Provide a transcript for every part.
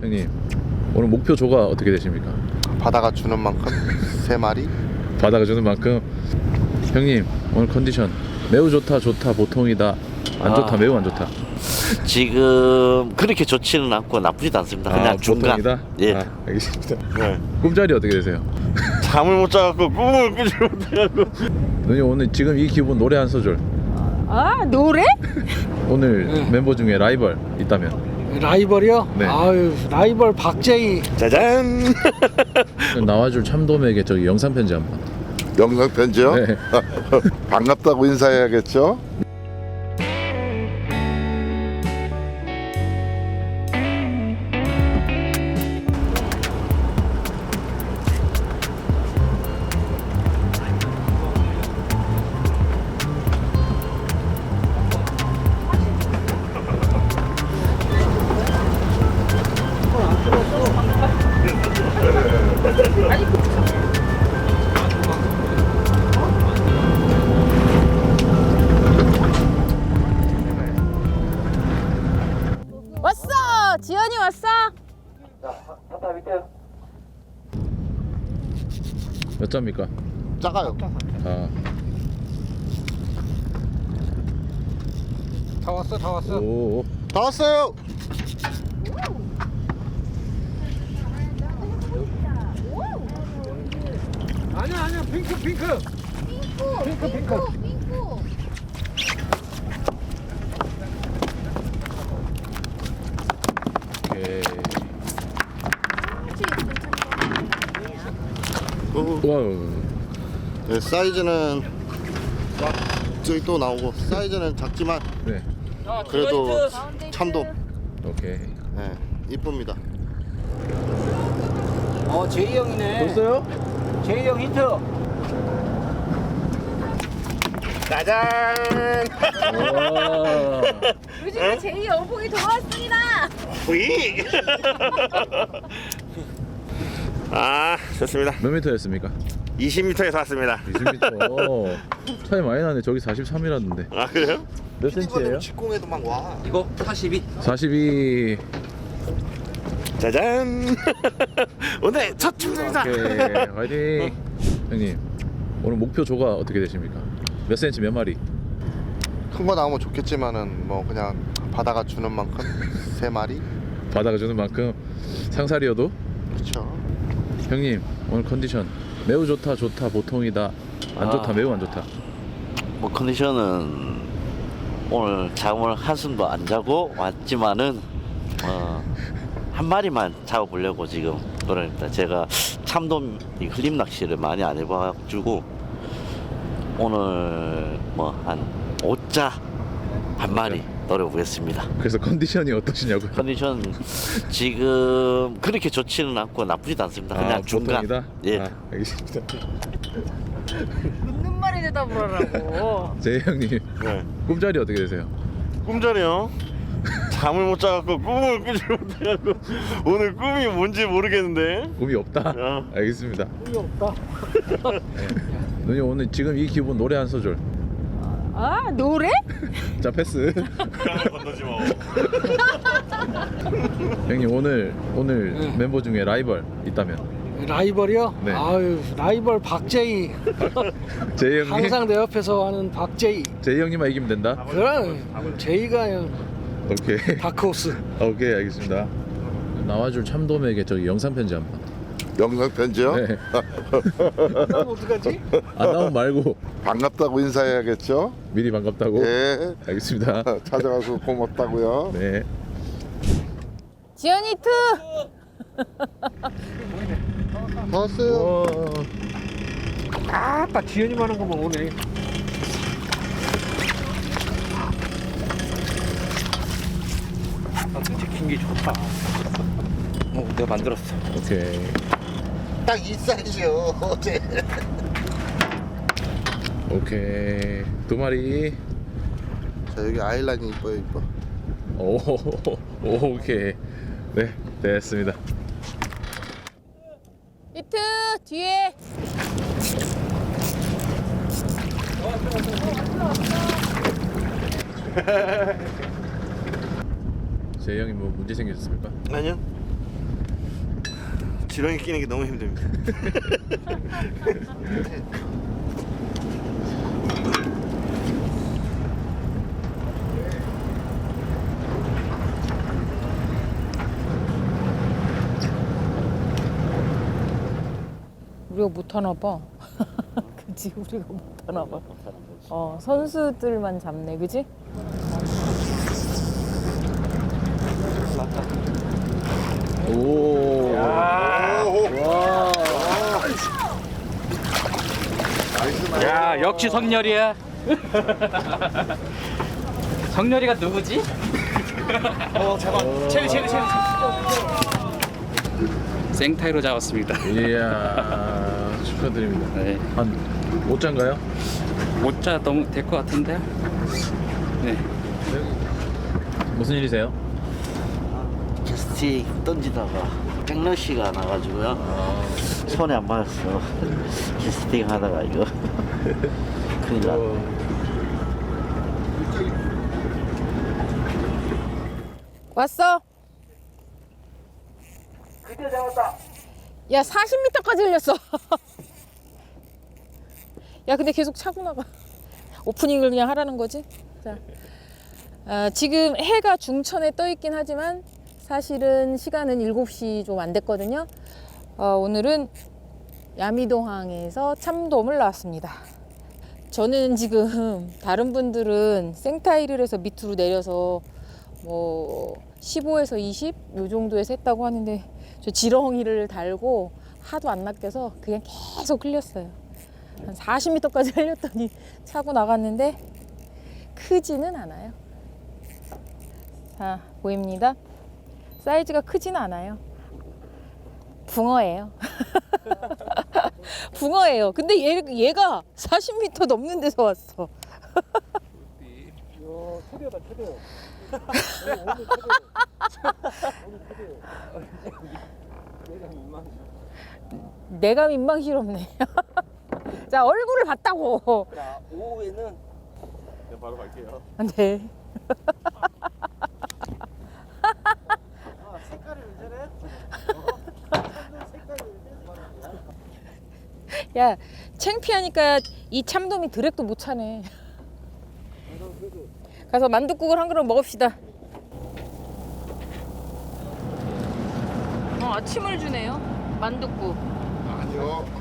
형님 오늘 목표 조가 어떻게 되십니까? 바다가 주는 만큼 세 마리 바다가 주는 만큼 형님 오늘 컨디션 매우 좋다 좋다 보통이다 안 좋다 아. 매우 안 좋다 지금 그렇게 좋지는 않고 나쁘지도 않습니다. 그냥 아, 중간. 보통이다? 예. 아, 알겠습니다 네. 꿈자리 어떻게 되세요? 잠을 못 자갖고 꿈을 꾸지 못해갖고. 누님 오늘 지금 이 기분 노래 한 소절 아 노래? 오늘 네. 멤버 중에 라이벌 있다면 라이벌이요? 네. 아유 라이벌 박재희 짜잔. 나와줄 참돔에게 저기 영상 편지 한번 영상 편지요? 네. 반갑다고 인사해야겠죠? 몇 점입니까? 작아요. 아, 다 왔어 다 왔어. 오, 다 왔어요. 아니야 아니야. 핑크 핑크 핑크. 핑크 오케이. 어, 와우. 네, 사이즈는 저기 또 나오고 사이즈는 작지만 네, 그래도 참돔 오케이. 네, 이쁩니다 어 제이 형이네 됐어요? 제이 형 힌트 짜잔. 와. 요즘에 제이 어복이 돌아왔습니다 후이. 아 좋습니다. 몇 미터였습니까? 20m에서 왔습니다. 20m. 차이 많이 나네. 저기 43이라던데. 아 그래요? 몇 센치예요? 직공에도 막 와 이거 42 42. 짜잔. 오늘 첫. 오케이. 화이팅. 형님, 오늘 목표 조가 어떻게 되십니까? 몇 센치 몇 마리? 큰 거 나오면 좋겠지만은 뭐 그냥 바다가 주는 만큼 세 마리 바다가 주는 만큼 상살이어도 그렇죠 형님 오늘 컨디션 매우 좋다 좋다 보통이다 안 아. 좋다 매우 안 좋다 뭐 컨디션은 오늘 잠을 한숨도 안 자고 왔지만은 어, 한 마리만 잡아보려고 지금 노력입니다. 제가 참돔 이 흘림 낚시를 많이 안 해봐가지고 오늘 뭐한 5자 한 마리 노려보겠습니다. 그래서 컨디션이 어떠시냐고요? 컨디션 지금 그렇게 좋지는 않고 나쁘지도 않습니다. 그냥 아, 중간. 보통이다? 예. 아, 알겠습니다 묻는 말이 대답을 하라고 제이 형님 네. 꿈자리 어떻게 되세요? 꿈자리요. 잠을 못 자갖고 꿈을 꾸지 못해갖고 오늘 꿈이 뭔지 모르겠는데. 꿈이 없다? 어. 알겠습니다 꿈이 없다 누님 오늘 지금 이 기분 노래 한 소절 아 노래? 자 패스 건너지 마. 형님 오늘 오늘 네. 멤버 중에 라이벌 있다면 라이벌이요? 네. 아유 라이벌 박재희 제이 형님 항상 내 옆에서 하는 박재희 제이 형님만 이기면 된다? 그럼 제이가 오케이 다크호스 오케이 알겠습니다 나와줄 참돔에게 저기 영상 편지 한번 영상 편지요? 네. 그럼 어떡하지? 안 나오면 말고. 반갑다고 인사해야겠죠? 미리 반갑다고? 예. 알겠습니다. 찾아가서 고맙다고요. 네. 지연이 투! 다 왔어요 아딱 지연이만 한 거만 오네. 아 찍힌 게 좋다. 어 내가 만들었어. 오케이 딱 이 사이즈요. 어제 오케이. 두 마리. 자 여기 아이라인이 이뻐요 이뻐. 오 오케이. 네 됐습니다. 히트 뒤에. 형님 뭐 문제 생기셨습니까? 아니요. 지렁이 끼는 게 너무 힘듭니다. 우리가 못하나 봐. 그치 우리가 못하나 봐. 어 선수들만 잡네, 그지? 오. 야 역시 성렬이야. 성렬이가 누구지? 어 잡아. 체리 체리 체리. 생타이로 잡았습니다. 이야 축하드립니다. 네. 한 5자인가요? 못자 너무 될 것 같은데요? 네. 무슨 일이세요? 캐스팅 던지다가 백러시가 나가지고요. 손에 안 맞았어. 캐스팅 하다가 이거. 큰일 났네. 왔어? 야 40m까지 흘렸어. 야 근데 계속 차고 나가. 오프닝을 그냥 하라는 거지. 자, 아, 지금 해가 중천에 떠 있긴 하지만 사실은 시간은 7시 좀 안 됐거든요. 어, 오늘은 야미도항에서 참돔을 나왔습니다. 저는 지금 다른 분들은 생타이를 해서 밑으로 내려서 뭐 15에서 20 요 정도에서 했다고 하는데 저 지렁이를 달고 하도 안 낚여서 그냥 계속 흘렸어요. 한 40m까지 흘렸더니 차고 나갔는데 크지는 않아요. 자 보입니다. 사이즈가 크지는 않아요. 붕어예요. 붕어예요. 근데 얘, 얘가 40m 넘는 데서 왔어. 내가 민망스럽네. 자 얼굴을 봤다고. 자 오후에는 바로 갈게요. 네. 야, 창피하니까 이 참돔이 드랙도 못 차네. 가서 만둣국을 한 그릇 먹읍시다. 어, 아침을 주네요. 만둣국. 아니요.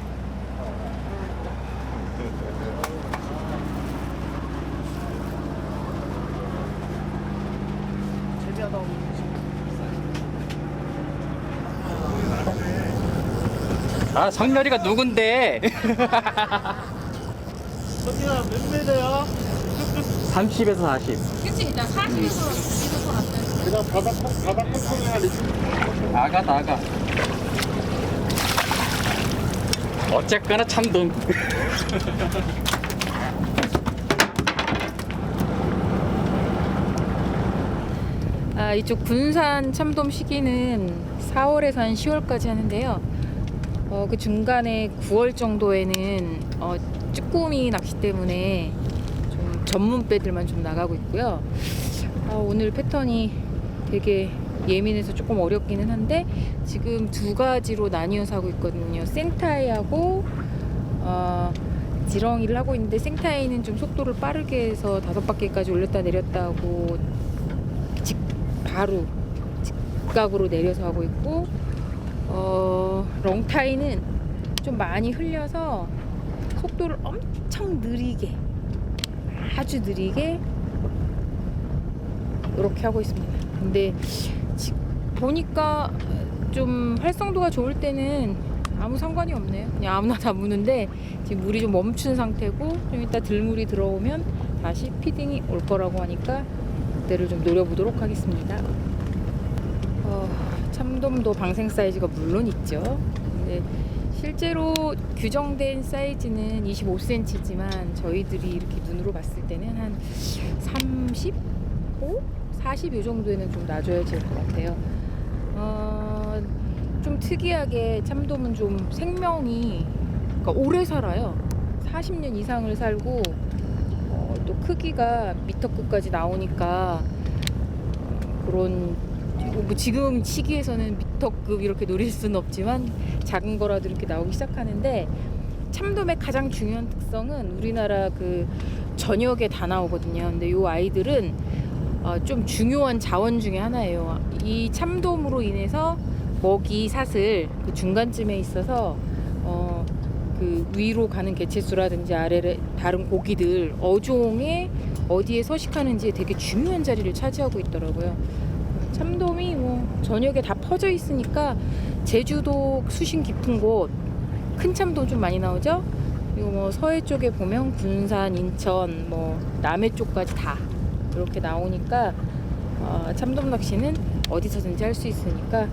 아 성렬이가 누군데? 저기가 몇 메다야? 30에서 40. 그치? 나 40에서 이거 더 낫다. 그냥 바닥 바닥 콩콩이 나가 나가. 어쨌거나 참돔. 아, 이쪽 군산 참돔 시기는 4월에서 한 10월까지 하는데요. 어, 그 중간에 9월 정도에는 어, 쭈꾸미 낚시 때문에 좀 전문 배들만 좀 나가고 있고요. 아, 오늘 패턴이 되게 예민해서 조금 어렵기는 한데 지금 두 가지로 나뉘어서 하고 있거든요. 생타이하고 어, 지렁이를 하고 있는데 생타이는 좀 속도를 빠르게 해서 다섯 바퀴까지 올렸다 내렸다 하고 직 바로 직각으로 내려서 하고 있고 어, 롱타이는 좀 많이 흘려서 속도를 엄청 느리게 아주 느리게 이렇게 하고 있습니다. 근데 지- 보니까 좀 활성도가 좋을 때는 아무 상관이 없네요. 그냥 아무나 다 무는데 지금 물이 좀 멈춘 상태고 좀 이따 들물이 들어오면 다시 피딩이 올 거라고 하니까 그때를 좀 노려보도록 하겠습니다. 어, 참돔도 방생 사이즈가 물론 있죠. 근데 실제로 규정된 사이즈는 25cm지만 저희들이 이렇게 눈으로 봤을 때는 한 35, 40요 정도에는 좀 놔줘야 될 것 같아요. 어, 좀 특이하게 참돔은 좀 생명이 그러니까 오래 살아요. 40년 이상을 살고 어, 또 크기가 미터급까지 나오니까 어, 그런 뭐 지금 시기에서는 미터급 이렇게 노릴 수는 없지만 작은 거라도 이렇게 나오기 시작하는데 참돔의 가장 중요한 특성은 우리나라 그 전역에 다 나오거든요. 근데 이 아이들은 어, 좀 중요한 자원 중에 하나예요. 이 참돔으로 인해서 먹이 사슬 그 중간쯤에 있어서 어, 그 위로 가는 개체수라든지 아래를 다른 고기들 어종에 어디에 서식하는지 되게 중요한 자리를 차지하고 있더라고요. 참돔이 뭐 전역에 다 퍼져 있으니까 제주도 수심 깊은 곳 큰 참돔 좀 많이 나오죠. 그리고 뭐 서해 쪽에 보면 군산, 인천, 뭐 남해 쪽까지 다 이렇게 나오니까 어, 참돔 낚시는 어디서든지 할 수 있으니까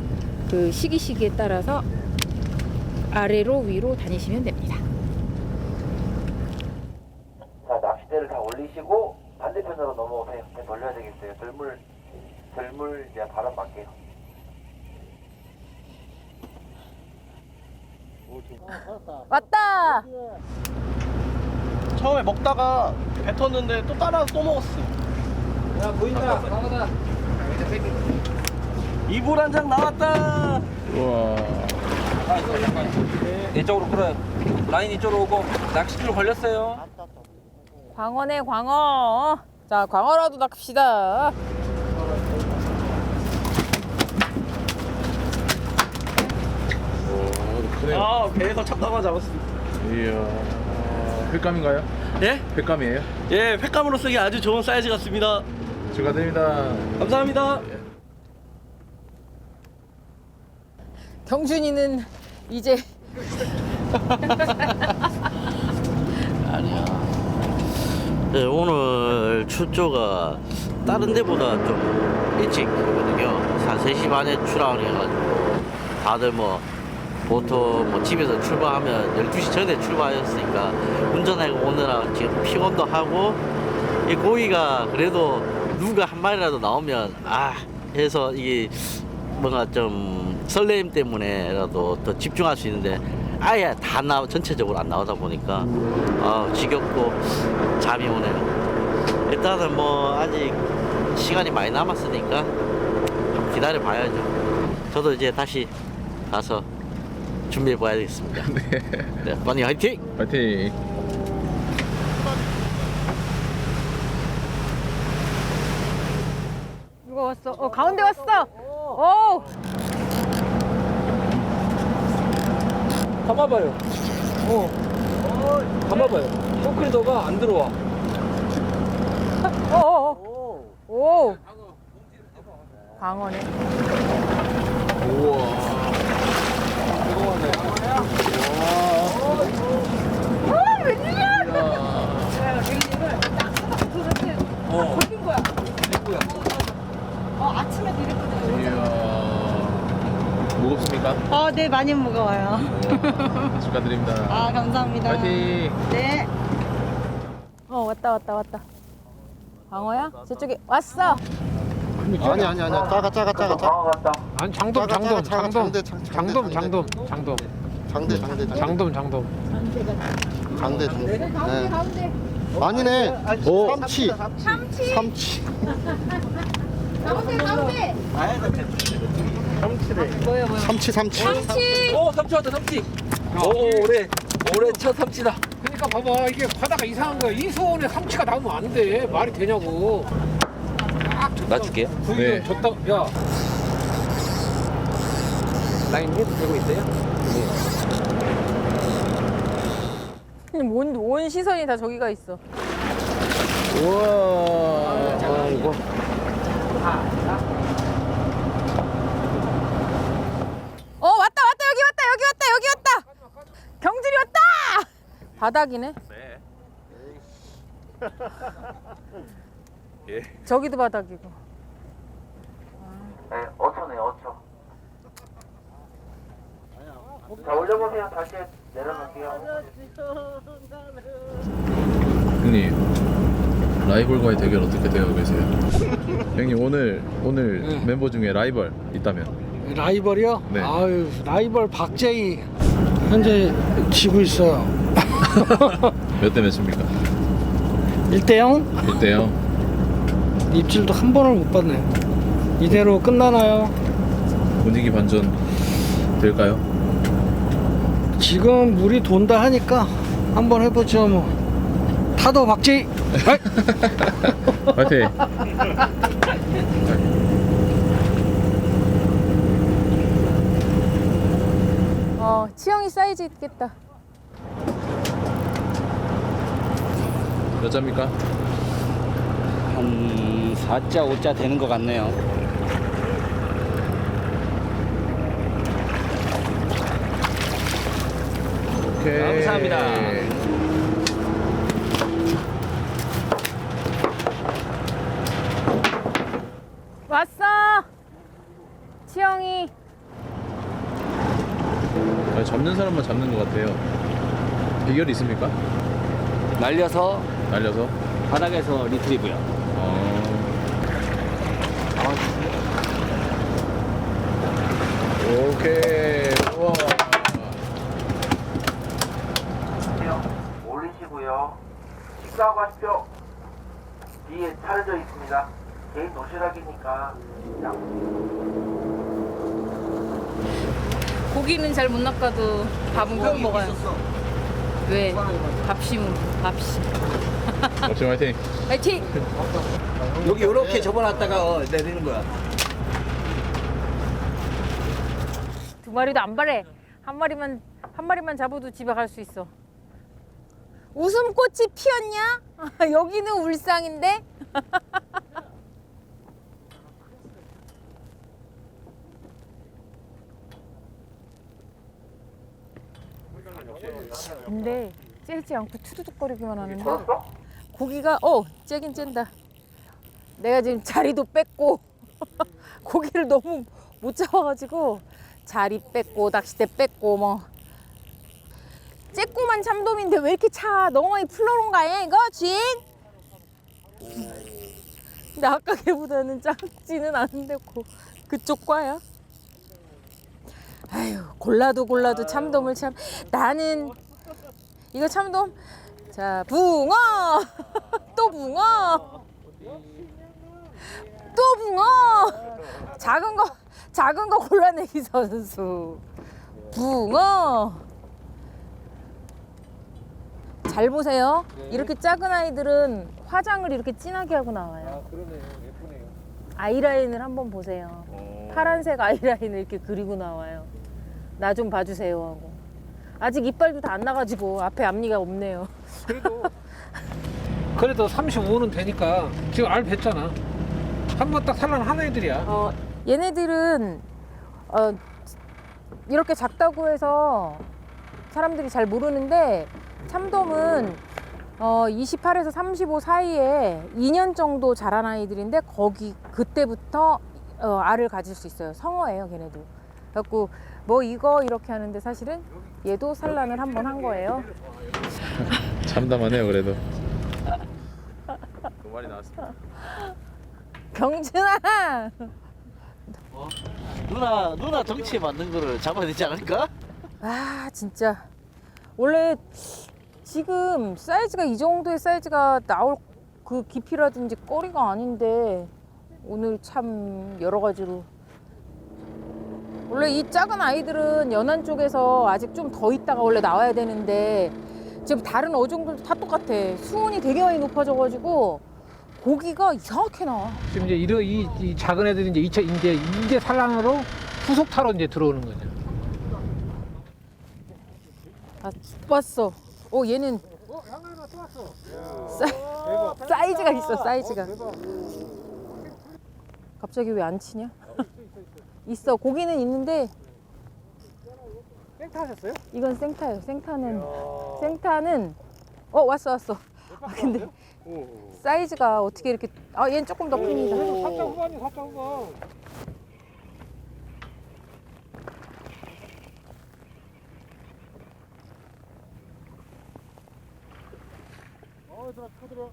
그 시기 시기에 따라서 아래로 위로 다니시면 됩니다. 자, 낚싯대를 다 올리시고 반대편으로 넘어오세요. 배 돌려야 되겠어요. 들물, 들물 이제 바람 맞게요. 왔다. 처음에 먹다가 뱉었는데 또 따라서 또 먹었어. 야 보인다. 강하다. 이불 한 장 나왔다. 우와. 이쪽으로 끌어요. 라인 이쪽으로 오고 낚싯줄 걸렸어요. 광어네 광어. 자 광어라도 낚시다. 오, 크 네요. 아 배에서 참다가 잡았어. 이야. 횟감인가요? 예? 횟감이에요? 예, 횟감으로 쓰기 아주 좋은 사이즈 같습니다. 축하드립니다. 감사합니다. 경준이는 이제 아니야. 네, 오늘 출조가 다른 데보다 좀 일찍이거든요. 한 3시 반에 출항을 해가지고 다들 뭐 보통 뭐 집에서 출발하면 12시 전에 출발했으니까 운전하고 오느라 지금 피곤도 하고 이 고기가 그래도 누가 한 마리라도 나오면 아 해서 이게 뭔가 좀 설레임 때문에라도 더 집중할 수 있는데 아예 다 나, 전체적으로 안 나오다 보니까 아 지겹고 잠이 오네요. 일단은 뭐 아직 시간이 많이 남았으니까 좀 기다려 봐야죠. 저도 이제 다시 가서 준비해 봐야 되겠습니다. 네, 빨리 화이팅! 파이팅. 누가 왔어? 어 가운데 왔어. 오. 감아봐요. 어. 감아봐요. 쇼크리더가 안 들어와. 어, 어. 오. 오. 광어네. 이야. 무겁습니까? 어, 네, 많이 무거워요. 오, 축하드립니다. 아, 감사합니다. 파이팅. 네. 어 왔다 왔다 왔다. 광어야? 저쪽에 왔어. 아니 아니 아니 작아 작아 작아 작아. 아니 장돔 작아, 장돔 작아, 장돔. 장대, 장- 장돔 장대, 장돔 장돔. 장대 장대 장대. 장돔 장돔. 장대 장대. 네. 아니네. 오. 삼치. 삼치. 삼치. 삼치 삼치. 오, 삼치 왔다, 삼치. 오, 올해, 올해 첫 삼치다. 그러니까 봐봐 이게 바다가 이상한 거야. 이수원에 삼치가 나오면 안돼. 말이 되냐고 나 줄게요. 네. 줬다 야 라인 해도 되고 있어요? 온, 온 시선이 다 저기가 있어. 우와. 아이고 어 왔다 왔다 여기 왔다 여기 왔다 여기 왔다. 경준이 왔다. 바닥이네. 저기도 바닥이고. 네, 5초네요, 5초. 자, 올려보세요. 다시 내려놓을게요. 형님 라이벌과의 대결 어떻게 되어 계세요? 형님 오늘 오늘 네. 멤버 중에 라이벌 있다면 라이벌이요? 네. 아유 라이벌 박재희 현재 지고 있어요 몇 대 몇입니까? 1대 0 1대 0. 입질도 한 번을 못 봤네 이대로 끝나나요? 분위기 반전 될까요? 지금 물이 돈다 하니까 한번 해보죠 뭐 타도 박지 파이팅! 어, 치영이 사이즈 있겠다. 몇 자입니까? 한 4자 5자 되는 것 같네요 오케이. 감사합니다. 왔어. 치영이. 아니, 잡는 사람만 잡는 것 같아요. 비결이 있습니까? 날려서 날려서. 바닥에서 리트리브요 어. 오케이. 우와. 올리시고요. 식사하고 하십시오. 뒤에 차려져 있습니다. 개인 도시락이니까 고기는 잘 못 낚아도 밥은 꼭 먹어요. 왜? 밥심으로. 밥심. 역시 화이팅. 파이팅! 여기 이렇게 접어놨다가 어, 내리는 거야 두 마리도 안 바래. 한 마리만 한 마리만 잡아도 집에 갈 수 있어. 웃음꽃이 피었냐? 여기는 울상인데. 근데 째지 않고 투두둑거리기만 하는데 고기가 어 째긴 쨘다. 내가 지금 자리도 뺐고 고기를 너무 못 잡아가지고 자리 뺐고 낚싯대 뺐고 뭐 쬐꼬만 참돔인데 왜 이렇게 차 너무 많이 풀러온가요 이거 주인? 근데 아까 걔보다는 작지는 않은데 고, 그쪽 과야? 아유 골라도 골라도 참돔을 참 나는 이거 참돔 자 붕어! 또 붕어! 또 붕어! 작은 거 작은 거 골라내기 선수. 붕어! 잘 보세요. 이렇게 작은 아이들은 화장을 이렇게 진하게 하고 나와요. 그러네요. 예쁘네요. 아이라인을 한번 보세요. 파란색 아이라인을 이렇게 그리고 나와요. 나 좀 봐주세요 하고. 아직 이빨도 다 안 나가지고 앞에 앞니가 없네요 그래도 그래도 35는 되니까 지금 알 뱉잖아. 한 번딱 살란 애들이야. 어, 얘네들은 어, 이렇게 작다고 해서 사람들이 잘 모르는데 참돔은 어, 28에서 35 사이에 2년 정도 자란 아이들인데 거기 그때부터 어, 알을 가질 수 있어요. 성어예요, 걔네도. 그래갖고 뭐 이거 이렇게 하는데 사실은 얘도 산란을 한 번 한 거예요. 참담하네요, 그래도. 두 마리 나왔습니다. 경준아, 누나 누나 덩치에 맞는 거를 잡아야 되지 않을까? 아 진짜 원래 지금 사이즈가 이 정도의 사이즈가 나올 그 깊이라든지 거리가 아닌데 오늘 참 여러 가지로 원래 이 작은 아이들은 연안 쪽에서 아직 좀 더 있다가 원래 나와야 되는데 지금 다른 어종들도 다 똑같아. 수온이 되게 많이 높아져가지고 고기가 이상하게 나와. 지금 이제 이러 이, 이 작은 애들이 이제 이차 이제 이제 산란으로 후속 타로 이제 들어오는 거죠. 아 봤어. 어 얘는 사, 사이즈가 있어 사이즈가. 갑자기 왜 안 치냐? 있어. 고기는 있는데 땡타하셨어요? 이건 생타예요 생타는 생타는 어 왔어 왔어 아 근데 사이즈가 어떻게 이렇게 아 얘는 조금 더 큽니다 살짝 후반이 살짝 후반. 어, 얘들아 쳐들어.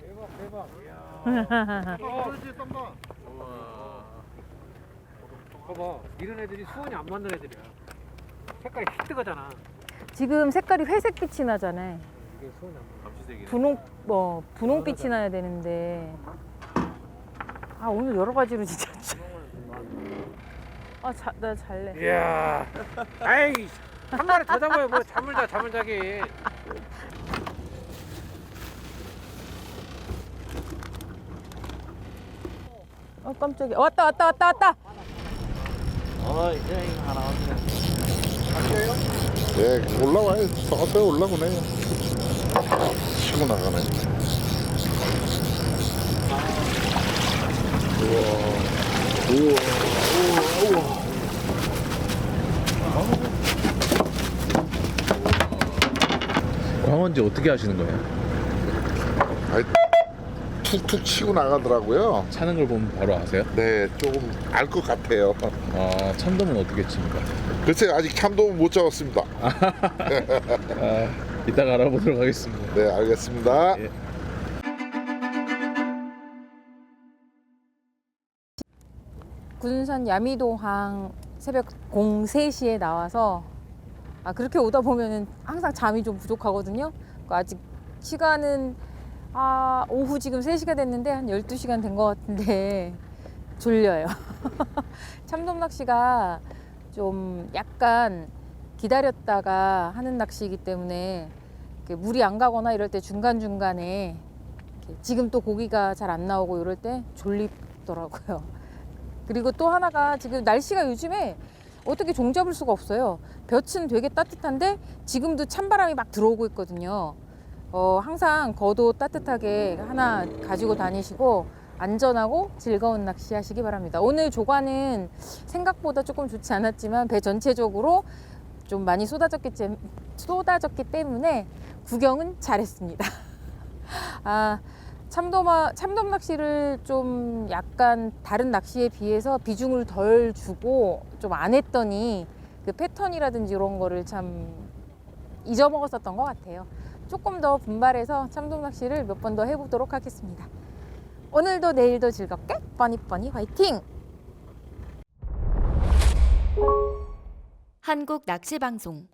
대박, 대박. 이야. 그렇지 봐봐, 이런 애들이 수온이 안 맞는 애들이야. 색깔이 희뜨거잖아. 지금 색깔이 회색빛이 나잖아요 이게. 감시색이네. 분홍 뭐 분홍빛이 나야 되는데 아 오늘 여러 가지로 진짜. 아나 잘래. 이야, 아이 한 마리 더 잡아요. 뭐 잠을 자 잠을 자기. 어 깜짝이야. 왔다 왔다 왔다 왔다. 어 이제 하나 왔네. 네, 올라와요. 서서히 올라오네요. 치고 나가네. 우와, 우와, 우와, 우와. 광원지 어떻게 하시는 거예요? 아이, 툭툭 치고 나가더라고요. 차는 걸 보면 바로 아세요? 네, 조금 알 것 같아요. 아 참돔은 어떻게 칩니까? 글쎄 아직 참돔은 못 잡았습니다. 아 이따가 알아보도록 하겠습니다. 네, 알겠습니다. 예. 군산 야미도항 새벽 03시에 나와서 아 그렇게 오다 보면은 항상 잠이 좀 부족하거든요. 그러니까 아직 시간은 아 오후 지금 3시가 됐는데 한 12시간 된 것 같은데 졸려요. 참돔 낚시가 좀 약간 기다렸다가 하는 낚시이기 때문에 물이 안 가거나 이럴 때 중간중간에 지금 또 고기가 잘 안 나오고 이럴 때 졸립더라고요. 그리고 또 하나가 지금 날씨가 요즘에 어떻게 종 잡을 수가 없어요. 볕은 되게 따뜻한데 지금도 찬바람이 막 들어오고 있거든요. 어, 항상 겉옷 따뜻하게 하나 가지고 다니시고 안전하고 즐거운 낚시 하시기 바랍니다. 오늘 조과는 생각보다 조금 좋지 않았지만 배 전체적으로 좀 많이 쏟아졌기, 때- 쏟아졌기 때문에 구경은 잘했습니다. 아, 참돔아, 참돔 낚시를 좀 약간 다른 낚시에 비해서 비중을 덜 주고 좀 안 했더니 그 패턴이라든지 이런 거를 참 잊어먹었었던 것 같아요. 조금 더 분발해서 참돔 낚시를 몇 번 더 해보도록 하겠습니다. 오늘도 내일도 즐겁게 뻔히뻔히 화이팅! 한국 낚시 방송